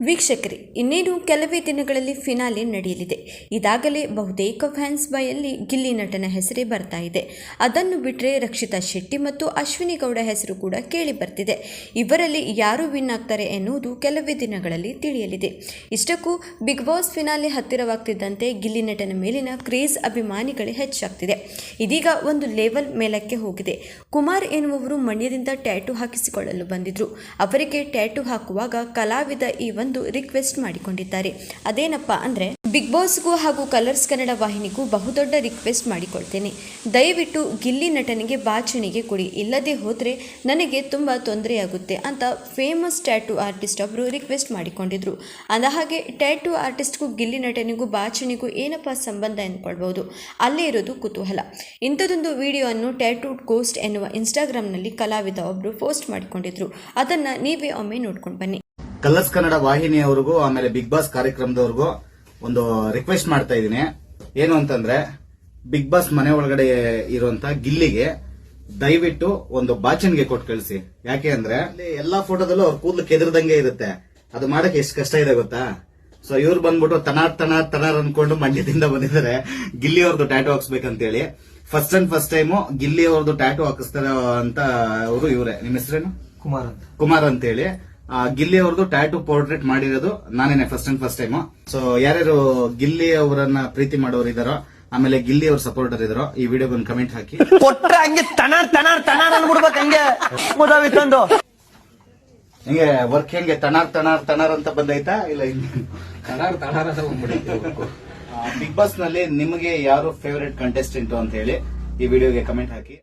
ವೀಕ್ಷಕರೇ ಇನ್ನೇನು ಕೆಲವೇ ದಿನಗಳಲ್ಲಿ ಫಿನಾಲೆ ನಡೆಯಲಿದೆ. ಇದಾಗಲೇ ಬಹುತೇಕ ಫ್ಯಾನ್ಸ್ ಬಾಯಲ್ಲಿ ಗಿಲ್ಲಿ ನಟನ ಹೆಸರೇ ಬರ್ತಾ ಇದೆ. ಅದನ್ನು ಬಿಟ್ಟರೆ ರಕ್ಷಿತಾ ಶೆಟ್ಟಿ ಮತ್ತು ಅಶ್ವಿನಿ ಗೌಡ ಹೆಸರು ಕೂಡ ಕೇಳಿ ಬರ್ತಿದೆ. ಇವರಲ್ಲಿ ಯಾರು ವಿನ್ ಆಗ್ತಾರೆ ಎನ್ನುವುದು ಕೆಲವೇ ದಿನಗಳಲ್ಲಿ ತಿಳಿಯಲಿದೆ. ಇಷ್ಟಕ್ಕೂ ಬಿಗ್ ಬಾಸ್ ಫಿನಾಲೆ ಹತ್ತಿರವಾಗ್ತಿದ್ದಂತೆ ಗಿಲ್ಲಿ ನಟನ ಮೇಲಿನ ಕ್ರೇಜ್ ಅಭಿಮಾನಿಗಳೇ ಹೆಚ್ಚಾಗ್ತಿದೆ. ಇದೀಗ ಒಂದು ಲೆವೆಲ್ ಮೇಲಕ್ಕೆ ಹೋಗಿದೆ. ಕುಮಾರ್ ಎನ್ನುವವರು ಮಂಡ್ಯದಿಂದ ಟ್ಯಾಟು ಹಾಕಿಸಿಕೊಳ್ಳಲು ಬಂದಿದ್ರು. ಅವರಿಗೆ ಟ್ಯಾಟು ಹಾಕುವಾಗ ಕಲಾವಿದ ಈ ಒಂದು ರಿಕ್ವೆಸ್ಟ್ ಮಾಡಿಕೊಂಡಿದ್ದಾರೆ. ಅದೇನಪ್ಪ ಅಂದ್ರೆ, ಬಿಗ್ ಬಾಸ್ಗೂ ಹಾಗೂ ಕಲರ್ಸ್ ಕನ್ನಡ ವಾಹಿನಿಗೂ ಬಹುದೊಡ್ಡ ರಿಕ್ವೆಸ್ಟ್ ಮಾಡಿಕೊಳ್ತೇನೆ ದಯವಿಟ್ಟು ಗಿಲ್ಲಿ ನಟನಿಗೆ ಬಾಚಣಿಗೆ ಕೊಡಿ. ಇಲ್ಲದೆ ಹೋದರೆ ನನಗೆ ತುಂಬ ತೊಂದರೆಯಾಗುತ್ತೆ ಅಂತ ಫೇಮಸ್ ಟ್ಯಾಟೂ ಆರ್ಟಿಸ್ಟ್ ಅವರು ರಿಕ್ವೆಸ್ಟ್ ಮಾಡಿಕೊಂಡಿದ್ರು. ಅಂದ ಹಾಗೆ, ಟ್ಯಾಟೂ ಆರ್ಟಿಸ್ಟ್ಗೂ ಗಿಲ್ಲಿ ನಟನಿಗೂ ಬಾಚಣಿಗೂ ಏನಪ್ಪ ಸಂಬಂಧ ಎಂದ್ಕೊಳ್ಬಹುದು? ಅಲ್ಲೇ ಇರೋದು ಕುತೂಹಲ. ಇಂಥದೊಂದು ವಿಡಿಯೋವನ್ನು ಟ್ಯಾಟೂ ಕೋಸ್ಟ್ ಎನ್ನುವ ಇನ್ಸ್ಟಾಗ್ರಾಮ್ನಲ್ಲಿ ಕಲಾವಿದ ಒಬ್ಬರು ಪೋಸ್ಟ್ ಮಾಡಿಕೊಂಡಿದ್ರು. ಅದನ್ನು ನೀವೇ ಒಮ್ಮೆ ನೋಡ್ಕೊಂಡು ಬನ್ನಿ. ಕಲರ್ಸ್ ಕನ್ನಡ ವಾಹಿನಿಯವರಿಗೂ ಆಮೇಲೆ ಬಿಗ್ ಬಾಸ್ ಕಾರ್ಯಕ್ರಮದವ್ರಿಗೂ ಒಂದು ರಿಕ್ವೆಸ್ಟ್ ಮಾಡ್ತಾ ಇದ್ದೀನಿ. ಏನು ಅಂತಂದ್ರೆ ಬಿಗ್ ಬಾಸ್ ಮನೆ ಒಳಗಡೆ ಇರುವಂತ ಗಿಲ್ಲಿಗೆ ದಯವಿಟ್ಟು ಒಂದು ಬಾಚಣಿಗೆ ಕೊಟ್ಟು ಕಳಿಸಿ. ಯಾಕೆ ಅಂದ್ರೆ ಅಲ್ಲಿ ಎಲ್ಲಾ ಫೋಟೋದಲ್ಲೂ ಅವ್ರ ಕೂದಲು ಕೆದರ್ದಂಗೆ ಇರುತ್ತೆ. ಅದು ಮಾಡಕ್ಕೆ ಎಷ್ಟು ಕಷ್ಟ ಇದೆ ಗೊತ್ತಾ? ಸೊ ಇವ್ರು ಬಂದ್ಬಿಟ್ಟು ತನಾರ್ ತನಾರ್ ತನಾರ್ ಅನ್ಕೊಂಡು ಮಂಡ್ಯದಿಂದ ಬಂದಿದ್ದಾರೆ. ಗಿಲ್ಲಿ ಅವ್ರದ್ದು tattoo ಹಾಕ್ಸ್ಬೇಕಂತೇಳಿ. First and first time Gilli ಅವ್ರದ್ದು ಟ್ಯಾಟೋ ಹಾಕಿಸ್ತಾರೆ ಅಂತ ಅವರು ಇವರೇ. ನಿಮ್ಮ ಹೆಸರೇನು? ಕುಮಾರ್ ಕುಮಾರ್ ಅಂತೇಳಿ. ಗಿಲ್ಲಿ ಅವ್ರದ್ದು ಟ್ಯಾಟೂ ಪೋರ್ಟ್ರೇಟ್ ಮಾಡಿರೋದು ನಾನೇನೆ first and first time so ಯಾರ್ಯಾರು ಗಿಲ್ಲಿ ಅವರನ್ನ ಪ್ರೀತಿ ಮಾಡೋರು ಇದಾರೋ ಆಮೇಲೆ ಗಿಲ್ಲಿ ಅವ್ರ ಸಪೋರ್ಟರ್ ಇದಾರೋ ಈ ವಿಡಿಯೋ ಬಂದು ಕಮೆಂಟ್ ಹಾಕಿ. ಕೊಟ್ರೆ ಹಂಗೆ ಅನ್ಬಿಡ್ಬೇಕು ಹಂಗೆ ಮುದಾವಿ ತಂದು. ಹಿಂಗೆ ವರ್ಕ್ ಹೆಂಗೆ? ತಣಾರ್ ತಣಾರ್ ತಣಾರ್ ಅಂತ ಬಂದೈತಾ? ಇಲ್ಲ ತಣಾರ್ ತಣಾರ್ ಅಂತ ಬಂದ್ಬಿಡೈತೆ ಬಿಗ್ ಬಾಸ್ನಲ್ಲಿ ನಿಮಗೆ ಯಾರು ಫೇವರೇಟ್ ಕಂಟೆಸ್ಟೆಂಟ್ ಅಂತ ಹೇಳಿ ಈ ವಿಡಿಯೋಗೆ ಕಮೆಂಟ್ ಹಾಕಿ.